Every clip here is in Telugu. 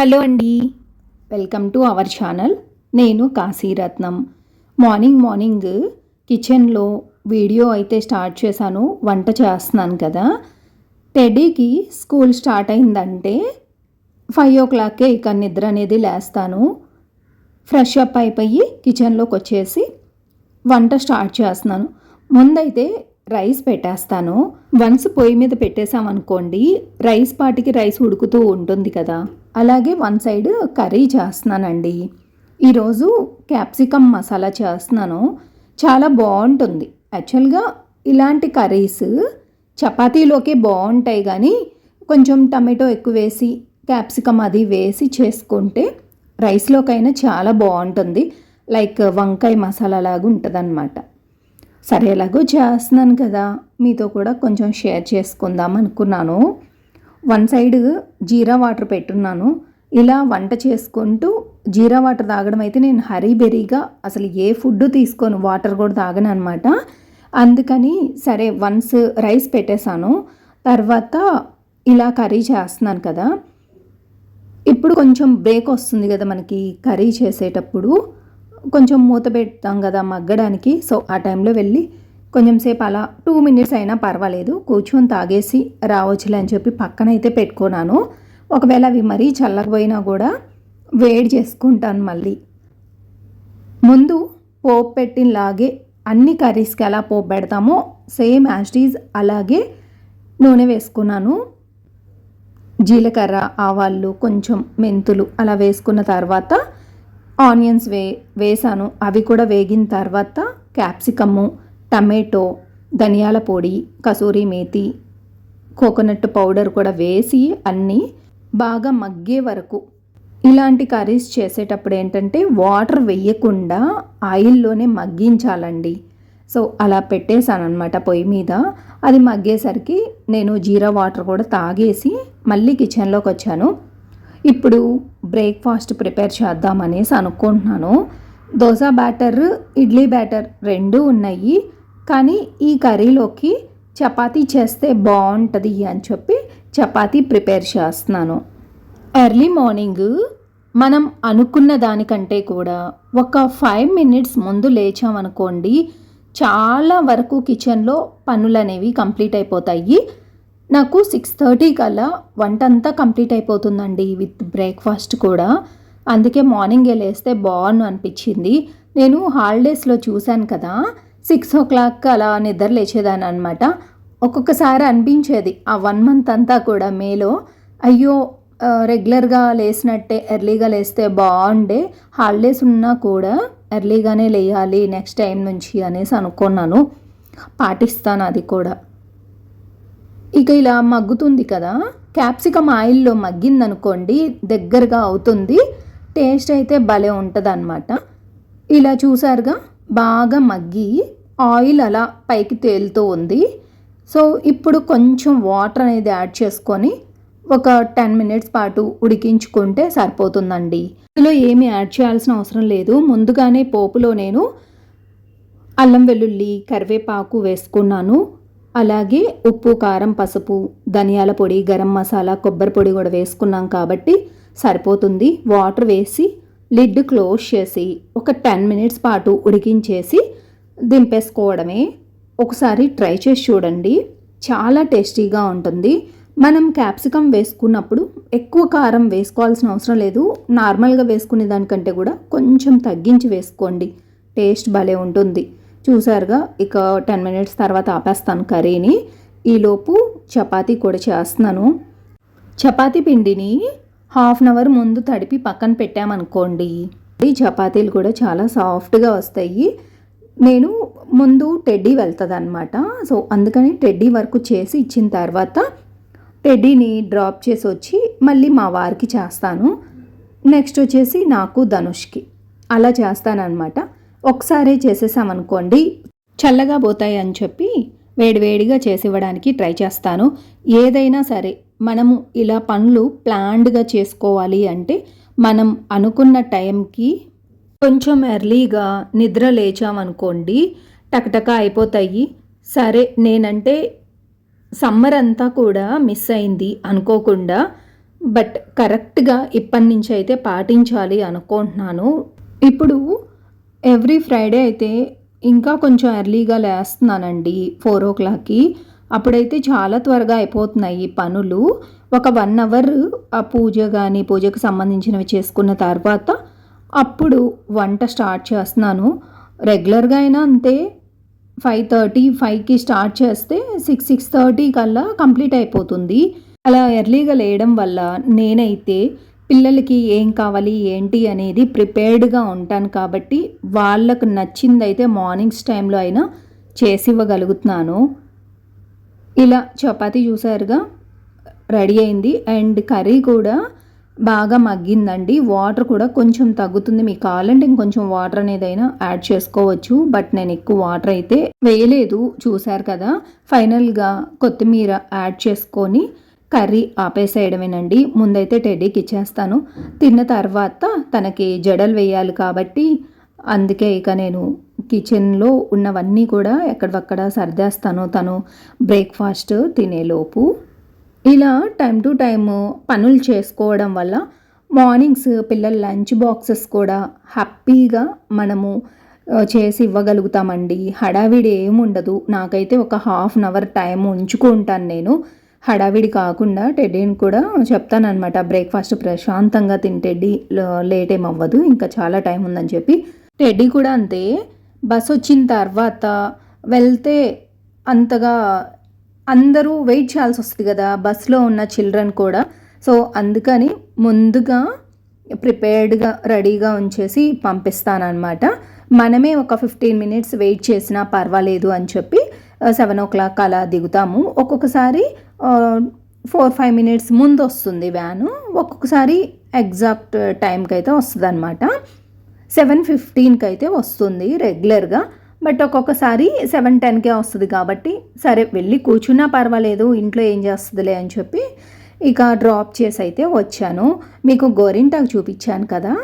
హలో అండి. Welcome to our channel. నేను కాశీరత్నం మార్నింగ్ మార్నింగ్ కిచెన్లో వీడియో అయితే స్టార్ట్ చేశాను. వంట చేస్తున్నాను కదా. టెడీకి స్కూల్ స్టార్ట్ అయిందంటే ఫైవ్ ఓ క్లాక్కే ఇక నిద్ర అనేది లేస్తాను. ఫ్రెష్ అప్ అయిపోయి కిచెన్లోకి వచ్చేసి వంట స్టార్ట్ చేస్తున్నాను. ముందైతే రైస్ పెట్టేస్తాను. వన్స్ పొయ్యి మీద పెట్టేసామనుకోండి రైస్ పాటికి రైస్ ఉడుకుతూ ఉంటుంది కదా. అలాగే వన్ సైడ్ కర్రీ చేస్తున్నానండి. ఈరోజు క్యాప్సికమ్ మసాలా చేస్తున్నాను. చాలా బాగుంటుంది. యాక్చువల్గా ఇలాంటి కర్రీస్ చపాతీలోకే బాగుంటాయి కానీ కొంచెం టమాటో ఎక్కువ వేసి క్యాప్సికమ్ అది వేసి చేసుకుంటే రైస్లోకైనా చాలా బాగుంటుంది. లైక్ వంకాయ మసాలా లాగా ఉంటుంది సరే ఎలాగో చేస్తున్నాను కదా. మీతో కూడా కొంచెం షేర్ చేసుకుందాం అనుకున్నాను. వన్ సైడ్ జీరా వాటర్ పెట్టున్నాను. ఇలా వంట చేసుకుంటూ జీరా వాటర్ తాగడం అయితే నేను హరీ బెరీగా అసలు ఏ ఫుడ్ తీసుకోను వాటర్ కూడా తాగను అనమాట అందుకని సరే వన్స్ రైస్ పెట్టేశాను. తర్వాత ఇలా కర్రీ చేస్తున్నాను కదా. ఇప్పుడు కొంచెం బ్రేక్ వస్తుంది కదా మనకి కర్రీ చేసేటప్పుడు. కొంచెం మూత పెడతాం కదా మగ్గడానికి. సో ఆ టైంలో వెళ్ళి కొంచెం సేపు అలా టూ మినిట్స్ అయినా పర్వాలేదు. కూర్చొని తాగేసి రావచ్చులే అని చెప్పి పక్కన అయితే పెట్టుకున్నాను. ఒకవేళ అవి మరీ చల్లకపోయినా కూడా వేడి చేసుకుంటాను మళ్ళీ. ముందు పోపు పెట్టినలాగే అన్ని కర్రీస్కి ఎలా పోపు పెడతామో సేమ్ యాస్టీజ్ అలాగే నూనె వేసుకున్నాను. జీలకర్ర ఆవాళ్ళు కొంచెం మెంతులు అలా వేసుకున్న తర్వాత ఆనియన్స్ వే వేసాను. అవి కూడా వేగిన తర్వాత క్యాప్సికము టమాటో ధనియాల పొడి కసూరి మేతి కోకోనట్ పౌడర్ కూడా వేసి అన్నీ బాగా మగ్గే వరకు. ఇలాంటి కర్రీస్ చేసేటప్పుడు ఏంటంటే వాటర్ వేయకుండా ఆయిల్లోనే మగ్గించాలండి. సో అలా పెట్టేశాను అనమాట పొయ్యి మీద. అది మగ్గేసరికి నేను జీరా వాటర్ కూడా తాగేసి మళ్ళీ కిచెన్లోకి వచ్చాను ఇప్పుడు బ్రేక్ఫాస్ట్ ప్రిపేర్ చేద్దామనేసి అనుకుంటున్నాను. దోశ బ్యాటర్ ఇడ్లీ బ్యాటర్ రెండు ఉన్నాయి. కానీ ఈ కర్రీలోకి చపాతీ చేస్తే బాగుంటుంది అని చెప్పి చపాతీ ప్రిపేర్ చేస్తున్నాను. ఎర్లీ మార్నింగ్ మనం అనుకున్న దానికంటే కూడా ఒక ఫైవ్ మినిట్స్ ముందు లేచామనుకోండి చాలా వరకు కిచెన్లో పనులు అనేవి కంప్లీట్ అయిపోతాయి. నాకు సిక్స్ థర్టీ కల్లా వంట అంతా కంప్లీట్ అయిపోతుందండి విత్ బ్రేక్ఫాస్ట్ కూడా. అందుకే మార్నింగే లేస్తే బాగున్ను అనిపించింది. నేను హాలిడేస్లో చూశాను కదా సిక్స్ ఓ క్లాక్ అలా నిద్ర లేచేదాన్ని అనమాట ఒక్కొక్కసారి అనిపించేది ఆ వన్ మంత్ అంతా కూడా మేలో అయ్యో రెగ్యులర్గా లేసినట్టే ఎర్లీగా లేస్తే బాగుండే హాలిడేస్ ఉన్నా కూడా ఎర్లీగానే లేయాలి నెక్స్ట్ టైం నుంచి అనేసి అనుకున్నాను. పాటిస్తాను అది కూడా. ఇక ఇలా మగ్గుతుంది కదా. క్యాప్సికమ్ ఆయిల్లో మగ్గిందనుకోండి దగ్గరగా అవుతుంది. టేస్ట్ అయితే భలే ఉంటుంది అనమాట ఇలా చూసారుగా? బాగా మగ్గి ఆయిల్ అలా పైకి తేలుతూ ఉంది. సో ఇప్పుడు కొంచెం వాటర్ అనేది యాడ్ చేసుకొని ఒక టెన్ మినిట్స్ పాటు ఉడికించుకుంటే సరిపోతుందండి. ఇందులో ఏమి యాడ్ చేయాల్సిన అవసరం లేదు. ముందుగానే పోపులో నేను అల్లం వెల్లుల్లి కరివేపాకు వేసుకున్నాను. అలాగే ఉప్పు కారం పసుపు ధనియాల పొడి గరం మసాలా కొబ్బరి పొడి కూడా వేసుకున్నాం కాబట్టి సరిపోతుంది. వాటర్ వేసి లిడ్ క్లోజ్ చేసి ఒక టెన్ మినిట్స్ పాటు ఉడికించేసి దింపేసుకోవడమే. ఒకసారి ట్రై చేసి చూడండి. చాలా టేస్టీగా ఉంటుంది. మనం క్యాప్సికమ్ వేసుకున్నప్పుడు ఎక్కువ కారం వేసుకోవాల్సిన అవసరం లేదు. నార్మల్గా వేసుకునే దానికంటే కూడా కొంచెం తగ్గించి వేసుకోండి. టేస్ట్ భలే ఉంటుంది. చూసారుగా ఇక టెన్ మినిట్స్ తర్వాత ఆపేస్తాను కర్రీని. ఈలోపు చపాతీ కూడా చేస్తున్నాను. చపాతీ పిండిని హాఫ్ అన్ అవర్ ముందు తడిపి పక్కన పెట్టామనుకోండి ఈ చపాతీలు కూడా చాలా సాఫ్ట్గా వస్తాయి. నేను ముందు టెడ్డీ వెళ్తుంది అనమాట సో అందుకని టెడ్డీ వర్క్ చేసి ఇచ్చిన తర్వాత టెడ్డీని డ్రాప్ చేసి వచ్చి మళ్ళీ మా వారికి చేస్తాను. నెక్స్ట్ వచ్చేసి నాకు ధనుష్కి. అలా చేస్తానన్నమాట. ఒకసారి చేసేసామనుకోండి చల్లగా పోతాయి అని చెప్పి వేడివేడిగా చేసివ్వడానికి ట్రై చేస్తాను. ఏదైనా సరే మనము ఇలా పనులు ప్లాన్డ్గా చేసుకోవాలి అంటే మనం అనుకున్న టైంకి కొంచెం ఎర్లీగా నిద్ర లేచామనుకోండి టకటక అయిపోతాయి. సరే నేనంటే సమ్మర్ అంతా కూడా మిస్ అయింది అనుకోకుండా బట్ కరెక్ట్గా ఇప్పటి నుంచి అయితే పాటించాలి అనుకుంటున్నాను. ఇప్పుడు ఎవ్రీ ఫ్రైడే అయితే ఇంకా కొంచెం ఎర్లీగా లేస్తున్నానండి ఫోర్ ఓ క్లాక్కి అప్పుడైతే చాలా త్వరగా అయిపోతున్నాయి పనులు. ఒక వన్ అవర్ ఆ పూజ కానీ పూజకు సంబంధించినవి చేసుకున్న తర్వాత అప్పుడు వంట స్టార్ట్ చేస్తున్నాను. రెగ్యులర్గా అయినా అంతే ఫైవ్ థర్టీ ఫైవ్కి స్టార్ట్ చేస్తే సిక్స్ సిక్స్ థర్టీ కల్లా కంప్లీట్ అయిపోతుంది. అలా ఎర్లీగా లేయడం వల్ల నేనైతే పిల్లలకి ఏం కావాలి ఏంటి అనేది ప్రిపేర్డ్గా ఉంటాను కాబట్టి వాళ్ళకు నచ్చిందైతే మార్నింగ్స్ టైంలో అయినా చేసి ఇవ్వగలుగుతున్నాను. ఇలా చపాతీ చూసారుగా రెడీ అయింది. అండ్ కర్రీ కూడా బాగా మగ్గిందండి. వాటర్ కూడా కొంచెం తగ్గుతుంది. మీకు కావాలంటే ఇంకొంచెం వాటర్ అనేది అయినా యాడ్ చేసుకోవచ్చు. బట్ నేను ఎక్కువ వాటర్ అయితే వేయలేదు. చూసారు కదా ఫైనల్గా కొత్తిమీర యాడ్ చేసుకొని కర్రీ ఆపేసేయడమేనండి. ముందైతే టెడ్డీకి ఇచ్చేస్తాను. తిన్న తర్వాత తనకి జడలు వేయాలి కాబట్టి అందుకే ఇక నేను కిచెన్లో ఉన్నవన్నీ కూడా ఎక్కడవక్కడ సర్దేస్తాను. తను బ్రేక్ఫాస్ట్ తినేలోపు. ఇలా టైం టు టైం పనులు చేసుకోవడం వల్ల మార్నింగ్స్ పిల్లల లంచ్ బాక్సెస్ కూడా హ్యాపీగా మనము చేసి ఇవ్వగలుగుతామండి. హడావిడి ఏముండదు. నాకైతే ఒక హాఫ్ అన్ అవర్ టైం ఉంచుకుంటాను నేను. హడావిడి కాకుండా టెడ్డీని కూడా చెప్తానమాట బ్రేక్ఫాస్ట్ ప్రశాంతంగా తింటెడ్డి లేట్ ఏమవ్వదు ఇంకా చాలా టైం ఉందని చెప్పి. టెడ్డీ కూడా అంతే. బస్ వచ్చిన తర్వాత వెళ్తే అంతగా అందరూ వెయిట్ చేయాల్సి వస్తుంది కదా. బస్లో ఉన్న చిల్డ్రన్ కూడా. సో అందుకని ముందుగా ప్రిపేర్డ్గా రెడీగా ఉంచేసి పంపిస్తానమాట మనమే ఒక ఫిఫ్టీన్ మినిట్స్ వెయిట్ చేసినా పర్వాలేదు అని చెప్పి సెవెన్ ఓ క్లాక్ అలా దిగుతాము. ఒక్కొక్కసారి ఫోర్ ఫైవ్ మినిట్స్ ముందు వస్తుంది వ్యాను. ఒక్కొక్కసారి ఎగ్జాక్ట్ టైంకి అయితే వస్తుంది అనమాట సెవెన్ ఫిఫ్టీన్కి అయితే వస్తుంది రెగ్యులర్గా. బట్ ఒక్కొక్కసారి సెవెన్ టెన్కే వస్తుంది కాబట్టి సరే వెళ్ళి కూర్చున్నా పర్వాలేదు ఇంట్లో ఏం చేస్తుందిలే అని చెప్పి ఇక డ్రాప్ చేసి అయితే వచ్చాను. మీకు గోరింటాకు చూపించాను కదా?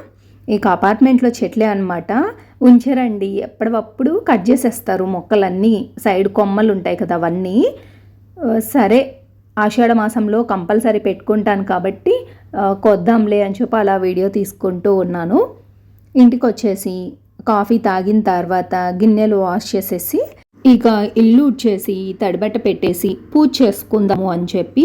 ఇక అపార్ట్మెంట్లో చెట్లే అనమాట ఉంచరండి. ఎప్పటికప్పుడు కట్ చేసేస్తారు మొక్కలన్నీ. సైడ్ కొమ్మలు ఉంటాయి కదా అవన్నీ. సరే ఆషాఢ మాసంలో కంపల్సరీ పెట్టుకుంటాను కాబట్టి కొద్దాంలే అని చెప్పి అలా వీడియో తీసుకుంటూ ఉన్నాను. ఇంటికి వచ్చేసి కాఫీ తాగిన తర్వాత గిన్నెలు వాష్ చేసేసి ఇక ఇల్లు ఉడ్చేసి తడిబట్ట పెట్టేసి పూజ చేసుకుందాము అని చెప్పి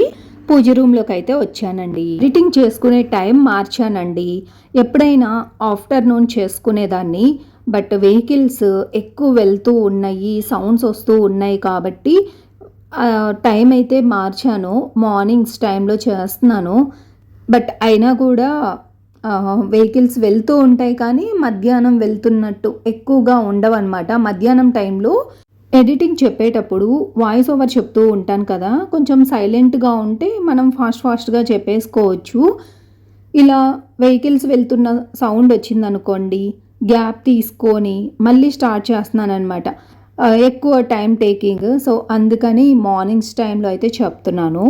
పూజ రూమ్లోకి అయితే వచ్చానండి. ఎడిటింగ్ చేసుకునే టైం మార్చానండి. ఎప్పుడైనా ఆఫ్టర్నూన్ చేసుకునేదాన్ని. బట్ వెహికల్స్ ఎక్కువ వెళ్తూ ఉన్నాయి సౌండ్స్ వస్తూ ఉన్నాయి కాబట్టి టైం అయితే మార్చాను. మార్నింగ్స్ టైంలో చేస్తున్నాను. బట్ అయినా కూడా వెహికల్స్ వెళ్తూ ఉంటాయి కానీ మధ్యాహ్నం వెళ్తున్నట్టు ఎక్కువగా ఉండవన్నమాట. మధ్యాహ్నం టైంలో ఎడిటింగ్ చెప్పేటప్పుడు వాయిస్ ఓవర్ చెప్తూ ఉంటాను కదా. కొంచెం సైలెంట్గా ఉంటే మనం ఫాస్ట్ ఫాస్ట్గా చెప్పేసుకోవచ్చు. ఇలా వెహికల్స్ వెళ్తున్న సౌండ్ వచ్చిందనుకోండి గ్యాప్ తీసుకొని మళ్ళీ స్టార్ట్ చేస్తున్నాను అనమాట ఎక్కువ టైం టేకింగ్. సో అందుకని మార్నింగ్స్ టైంలో అయితే చెప్తున్నాను.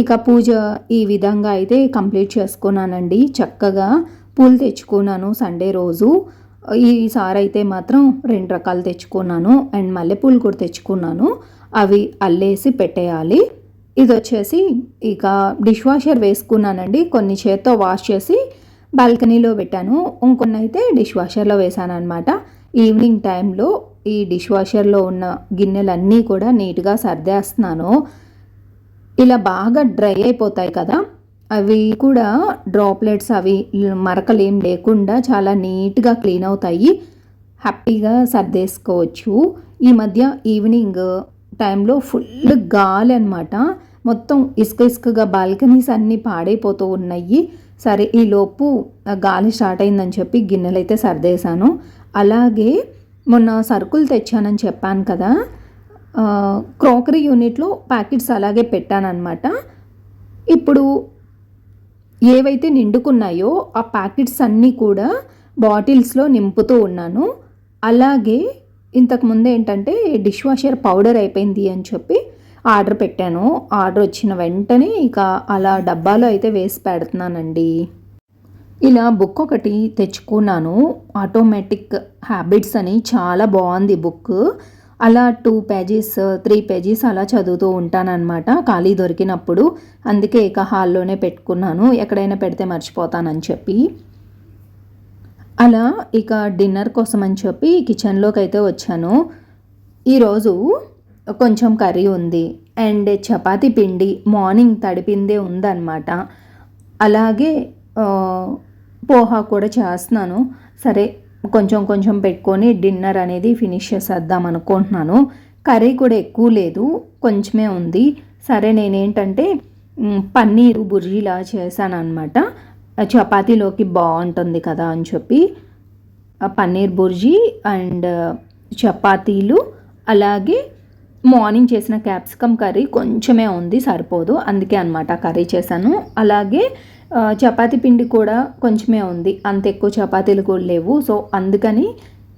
ఇక పూజ ఈ విధంగా అయితే కంప్లీట్ చేసుకున్నానండి. చక్కగా పూలు తెచ్చుకున్నాను సండే రోజు. ఈసారి అయితే మాత్రం రెండు రకాలు తెచ్చుకున్నాను. అండ్ మల్లెపూలు కూడా తెచ్చుకున్నాను. అవి అల్లేసి పెట్టేయాలి. ఇది వచ్చేసి ఇక డిష్ వాషర్ వేసుకున్నానండి. కొన్ని చేత్తో వాష్ చేసి బాల్కనీలో పెట్టాను. ఇంకొన్ని అయితే డిష్ వాషర్లో వేసాను అనమాట ఈవినింగ్ టైంలో ఈ డిష్ వాషర్లో ఉన్న గిన్నెలన్నీ కూడా నీట్గా సర్దేస్తున్నాను. ఇలా బాగా డ్రై అయిపోతాయి కదా అవి కూడా డ్రాప్లెట్స్ అవి మరకలు ఏం లేకుండా చాలా నీట్గా క్లీన్ అవుతాయి. హ్యాపీగా సర్దేసుకోవచ్చు. ఈ మధ్య ఈవినింగ్ టైంలో ఫుల్ గాలి అనమాట మొత్తం ఇసుక ఇసుకగా బాల్కనీస్ అన్నీ పాడైపోతూ ఉన్నాయి. సరే ఈ లోపు గాలి స్టార్ట్ అయిందని చెప్పి గిన్నెలు అయితే సర్దేశాను. అలాగే మొన్న సరుకులు తెచ్చానని చెప్పాను కదా క్రోకరీ యూనిట్లో ప్యాకెట్స్ అలాగే పెట్టానమాట ఇప్పుడు ఏవైతే నిండుకున్నాయో ఆ ప్యాకెట్స్ అన్నీ కూడా బాటిల్స్లో నింపుతూ ఉన్నాను. అలాగే ఇంతకుముందు ఏంటంటే డిష్ వాషర్ పౌడర్ అయిపోయింది అని చెప్పి ఆర్డర్ పెట్టాను. ఆర్డర్ వచ్చిన వెంటనే ఇక అలా డబ్బాలో అయితే వేసి పెడుతున్నానండి. ఇలా బుక్ ఒకటి తెచ్చుకున్నాను. ఆటోమేటిక్ హ్యాబిట్స్ అని చాలా బాగుంది బుక్. అలా టూ పేజెస్ త్రీ పేజీస్ అలా చదువుతూ ఉంటానన్నమాట. ఖాళీ దొరికినప్పుడు. అందుకే ఇక హాల్లోనే పెట్టుకున్నాను. ఎక్కడైనా పెడితే మర్చిపోతానని చెప్పి. అలా ఇక డిన్నర్ కోసం అని చెప్పి కిచెన్లోకి అయితే వచ్చాను. ఈరోజు కొంచెం కర్రీ ఉంది అండ్ చపాతి పిండి మార్నింగ్ తడిపిందే ఉందన్నమాట. అలాగే పోహా కూడా చేస్తున్నాను. సరే కొంచెం కొంచెం పెట్టుకొని డిన్నర్ అనేది ఫినిష్ చేసేద్దాం అనుకుంటున్నాను. కర్రీ కూడా ఎక్కువ లేదు కొంచెమే ఉంది. సరే నేనేంటంటే పన్నీరు బుర్జీలా చేశాను అనమాట చపాతీలోకి బాగుంటుంది కదా అని చెప్పి పన్నీర్ బుర్జీ అండ్ చపాతీలు అలాగే మార్నింగ్ చేసిన క్యాప్సికమ్ కర్రీ కొంచెమే ఉంది సరిపోదు. అందుకే అనమాట కర్రీ చేశాను. అలాగే చపాతి పిండి కూడా కొంచెమే ఉంది. అంత ఎక్కువ చపాతీలు కూడా లేవు. సో అందుకని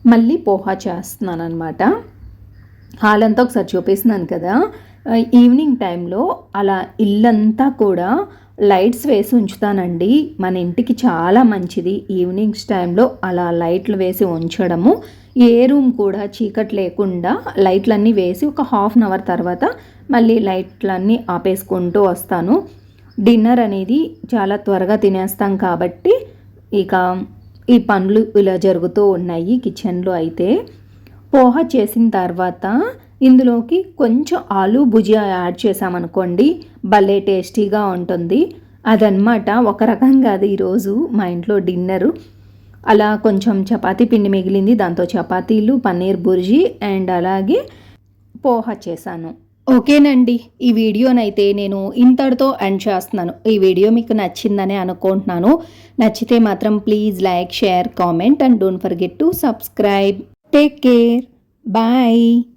మళ్ళీ పోహా చేస్తున్నాను అనమాట హాల్ అంతా ఒకసారి చూపిస్తున్నాను కదా. ఈవినింగ్ టైంలో అలా ఇల్లంతా కూడా లైట్స్ వేసి ఉంచుతానండి. మన ఇంటికి చాలా మంచిది. ఈవినింగ్స్ టైంలో అలా లైట్లు వేసి ఉంచడము. ఏ రూమ్ కూడా చీకటి లేకుండా లైట్లన్నీ వేసి ఒక హాఫ్ అన్ అవర్ తర్వాత మళ్ళీ లైట్లన్నీ ఆపేసుకుంటూ వస్తాను. డిన్నర్ అనేది చాలా త్వరగా తినేస్తాం కాబట్టి ఇక ఈ పనులు ఇలా జరుగుతూ ఉన్నాయి కిచెన్లో అయితే. పోహ చేసిన తర్వాత ఇందులోకి కొంచెం ఆలు భుజియా యాడ్ చేసామనుకోండి భలే టేస్టీగా ఉంటుంది. అదనమాట ఒక రకంగా అది ఈరోజు మా ఇంట్లో డిన్నరు. అలా కొంచెం చపాతీ పిండి మిగిలింది. దాంతో చపాతీలు పన్నీర్ బుర్జీ అండ్ అలాగే పోహా చేశాను. ఓకేనండి. ఈ వీడియోనైతే నేను ఇంతటితో ఎండ్ చేస్తున్నాను. ఈ వీడియో మీకు నచ్చిందని అనుకుంటున్నాను. నచ్చితే మాత్రం please like share comment and don't forget to subscribe. Take care. Bye.